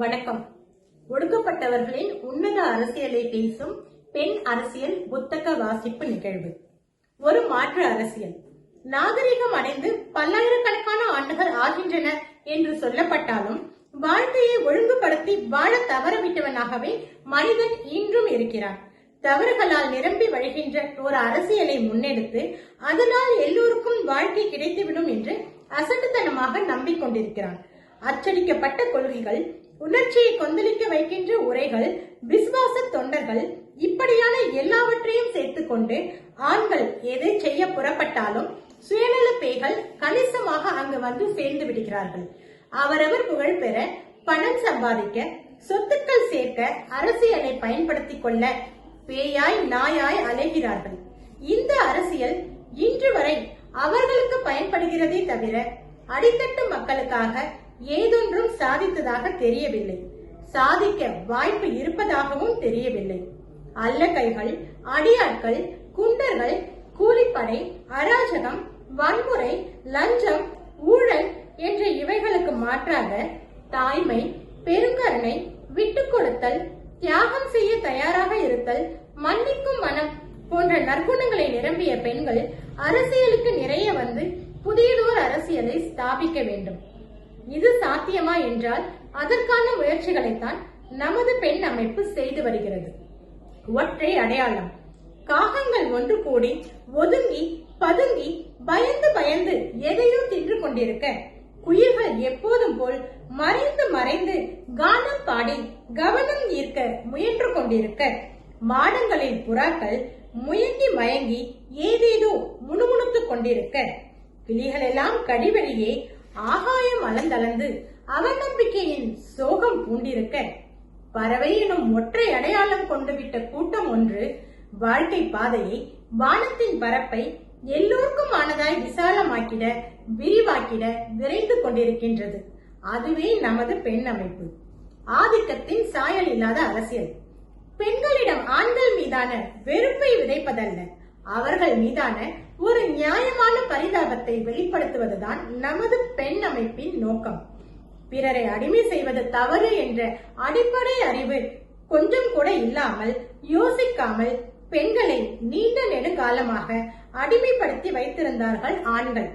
வணக்கம். ஒடுக்கப்பட்டவர்களின் உன்னத அரசியலை பேசும் பெண் அரசியல் புத்தக வாசிப்பு நிகழ்வு. ஒரு மாற்று அரசியல். நாகரிகம் அடைந்து பல்லாயிரக்கணக்கான ஆண்டுகள் ஆகின்றன என்று சொல்லப்பட்டாலும் வாழ்க்கையை ஒழுங்குபடுத்தி வாழ தவறவிட்டவனாகவே மனிதன் இன்றும் இருக்கிறான். தவறுகளால் நிரம்பி வழிகின்ற ஒரு அரசியலை முன்னெடுத்து அதனால் எல்லோருக்கும் வாழ்க்கை கிடைத்துவிடும் என்று அசட்டுத்தனமாக நம்பிக்கொண்டிருக்கிறான். அச்சடிக்கப்பட்ட கொள்கைகள் உணர்ச்சியை கொந்தளிக்க வைக்கின்ற உரைகள் விசுவாச தொண்டர்கள் இப்படியான எல்லாவற்றையும் சேர்த்துக்கொண்டு ஆண்கள் எதை செய்ய புறப்பட்டாலும் சுயநல பேய்கள் கணிசமாக அங்கு வந்து சேர்ந்து விடுகிறார்கள். அவரவர் புகழ் பெற பணம் சம்பாதிக்க சொத்துக்கள் சேர்க்க அரசியலை பயன்படுத்திக் கொள்ள பேயாய் நாயாய் அலைகிறார்கள். இந்த அரசியல் இன்று வரை அவர்களுக்கு பயன்படுகிறதே தவிர அடித்தட்டு மக்களுக்காக ஏதொன்றும் சாதித்ததாக தெரியவில்லை. சாதிக்க வாய்ப்பு இருப்பதாகவும் தெரியவில்லை. அல்ல கைகள் அடியாட்கள் குண்டர்கள் கூலிப்படை அராஜகம் வன்முறை லஞ்சம் ஊழல் என்ற இவைகளுக்கு மாற்றாக தாய்மை பெருங்கருணை விட்டுக் கொடுத்தல் தியாகம் செய்ய தயாராக இருத்தல் மன்னிக்கும் மனம் போன்ற நற்குணங்களை நிரம்பிய பெண்கள் அரசியலுக்கு நிறைய வந்து புதியதோர் அரசியலை ஸ்தாபிக்க வேண்டும். இது சாத்தியமா என்றால் அதற்கான முயற்சிகளைத்தான் நமது பெண் அமைப்பு செய்து வருகிறது. ஒற்றை அடையாளம். காகங்கள் ஒன்று கூடி ஒதுங்கி பதுங்கி பயந்து பயந்து எதையோ தின்று கொண்டிருக்க குயில்கள் எப்போதும் போல் மறைந்து மறைந்து கானம் பாடி கவனம் ஈர்க்க முயன்று கொண்டிருக்க மாடங்களின் புறாக்கள் முயங்கி மயங்கி ஏதேதோ முணுமுணுத்துக் கொண்டிருக்க கிளிகளெல்லாம் கடிவெளியே ஆகாயம் அலந்தளந்து அவநம்பிக்கையின் சோகம் பூண்டிருக்க பறவை எனும் ஒற்றை அடையாளம் கொண்டுவிட்ட கூட்டம் ஒன்று வாழ்க்கை பாதையை வானத்தின் பரப்பை எல்லோருக்கும் ஆனதாய் விசாலமாக்கிட விரிவாக்கிட விரைந்து கொண்டிருக்கின்றது. அதுவே நமது பெண் அமைப்பு. ஆதிக்கத்தின் சாயல் இல்லாத அரசியல். பெண்களிடம் ஆண்கள் மீதான வெறுப்பை விதைப்பதல்ல அவர்கள் மீதான ஒரு நியாயமான பரிதாபத்தை வெளிப்படுத்துவதுதான் நமது பெண் அமைப்பின் நோக்கம். பிறரை அடிமை செய்வது தவறு என்ற அடிப்படை அறிவு கொஞ்சம் கூட இல்லாமல் யோசிக்காமல் பெண்களை நீண்ட நெடுங்காலமாக அடிமைப்படுத்தி வைத்திருந்தார்கள் ஆண்கள்.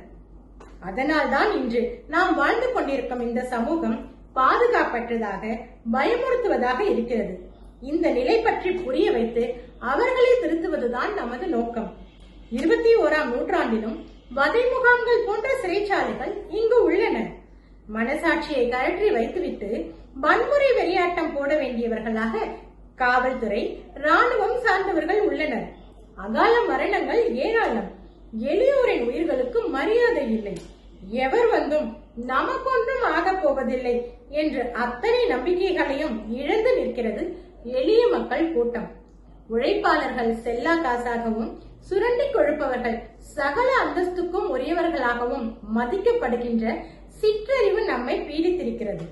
அதனால்தான் இன்று நாம் வாழ்ந்து கொண்டிருக்கும் இந்த சமூகம் பாதுகாப்பற்றதாக பயமுறுத்துவதாக இருக்கிறது. இந்த நிலை பற்றி புரிய வைத்து அவர்களை திருத்துவதுதான் நமது நோக்கம். இருபத்தி ஓராம் நூற்றாண்டிலும் வதை முகாம்கள் போன்ற சிறைச்சாலைகள் இங்கு உள்ளன. மனசாட்சியை கழற்றி வைத்துவிட்டு வன்முறை வெறியாட்டம் போட வேண்டியவர்களாக காவல்துறை ராணுவம் சார்ந்தவர்கள் உள்ளனர். அகால மரணங்கள் ஏராளம். எளியோரின் உயிர்களுக்கு மரியாதை இல்லை. எவர் வந்தும் நமக்கொன்றும் ஆகப் போவதில்லை என்று அத்தனை நம்பிக்கைகளையும் இழந்து நிற்கிறது எளிய மக்கள் கூட்டம். உழைப்பாளர்கள் செல்லா காசாகவும் சுரண்டி கொழுப்பவர்கள் சகல அந்தஸ்துக்கும் உரியவர்களாகவும் மதிக்கப்படுகின்ற சிற்றறிவு நம்மை பீடித்திருக்கிறது.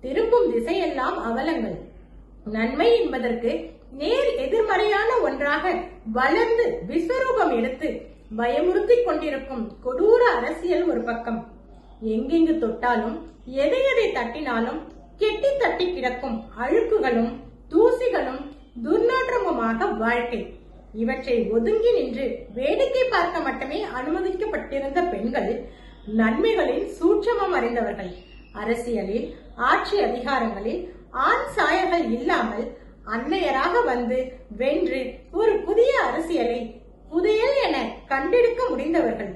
திரும்பும் திசையெல்லாம் அவலங்கள். நன்மை என்பதற்கு நேர் எதிர்மறையான ஒன்றாக வளர்ந்து விஸ்வரூபம் எடுத்து பயமுறுத்திக் கொண்டிருக்கும் கொடூர அரசியல் ஒரு பக்கம். எங்கெங்கு தொட்டாலும் எதை எதை தட்டினாலும் கெட்டி தட்டி கிடக்கும் அழுக்குகளும் தூசிகளும் துர்நாற்றமுமாக வாழ்க்கை. இவற்றை ஒதுங்கி நின்று வேடிக்கை பார்க்க மட்டுமே அனுமதிக்கப்பட்டிருந்த பெண்கள் நன்மைகளின் சூட்சமம் அறிந்தவர்கள். அரசியலில் ஆட்சி அதிகாரங்களில் ஆண் சாயல்கள் இல்லாமல் அன்னையராக வந்து வென்று ஒரு புதிய அரசியலை புதையல் என கண்டெடுக்க முடிந்தவர்கள்.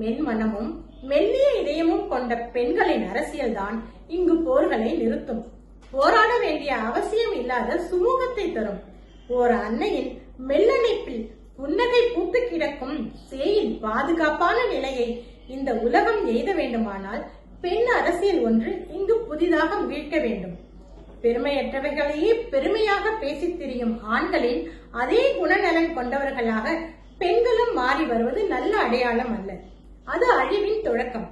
மென்மனமும் மெல்லிய இதயமும் கொண்ட பெண்களின் அரசியல்தான் இங்கு போர்களை நிறுத்தும். போராட வேண்டிய அவசியம் இல்லாத சுமூகத்தை தரும். ஓர் அன்னையின் மெல்லணைப்பில் புன்னகை பூத்து கிடக்கும் சேயின் பாதுகாப்பான நிலையை இந்த உலகம் எய்த வேண்டுமானால் பெண் அரசியல் ஒன்று இங்கு புதிதாக வீழ்க்க வேண்டும். பெருமையற்றவைகளையே பெருமையாக பேசித் திரியும் ஆண்களின் அதே குணநலன் கொண்டவர்களாக பெண்களும் மாறி வருவது நல்ல அடையாளம் அல்ல. அது அழிவின் தொடக்கம்.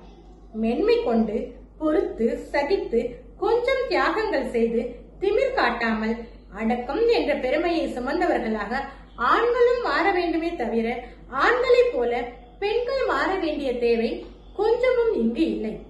மென்மை கொண்டு பொறுத்து சகித்து கொஞ்சம் தியாகங்கள் செய்து திமிர் காட்டாமல் அடக்கம் என்ற பெருமையை சுமந்தவர்களாக ஆண்களும் மாற வேண்டுமே தவிர ஆண்களைப் போல பெண்கள் மாற வேண்டிய தேவை கொஞ்சமும் இங்கு இல்லை.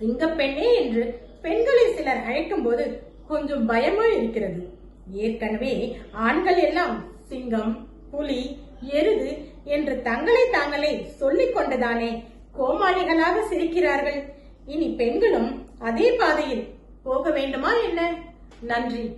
சிங்கப்பெண்ணே என்று பெண்களை சிலர் அழைக்கும் போது கொஞ்சம் பயமா இருக்கிறது. ஏற்கனவே ஆண்கள் எல்லாம் சிங்கம் புலி எருது என்று தங்களை தாங்களே சொல்லிக் கொண்டுதானே கோமாளிகளாக சிரிக்கிறார்கள். இனி பெண்களும் அதே பாதையில் போக வேண்டுமா என்ன? நன்றி.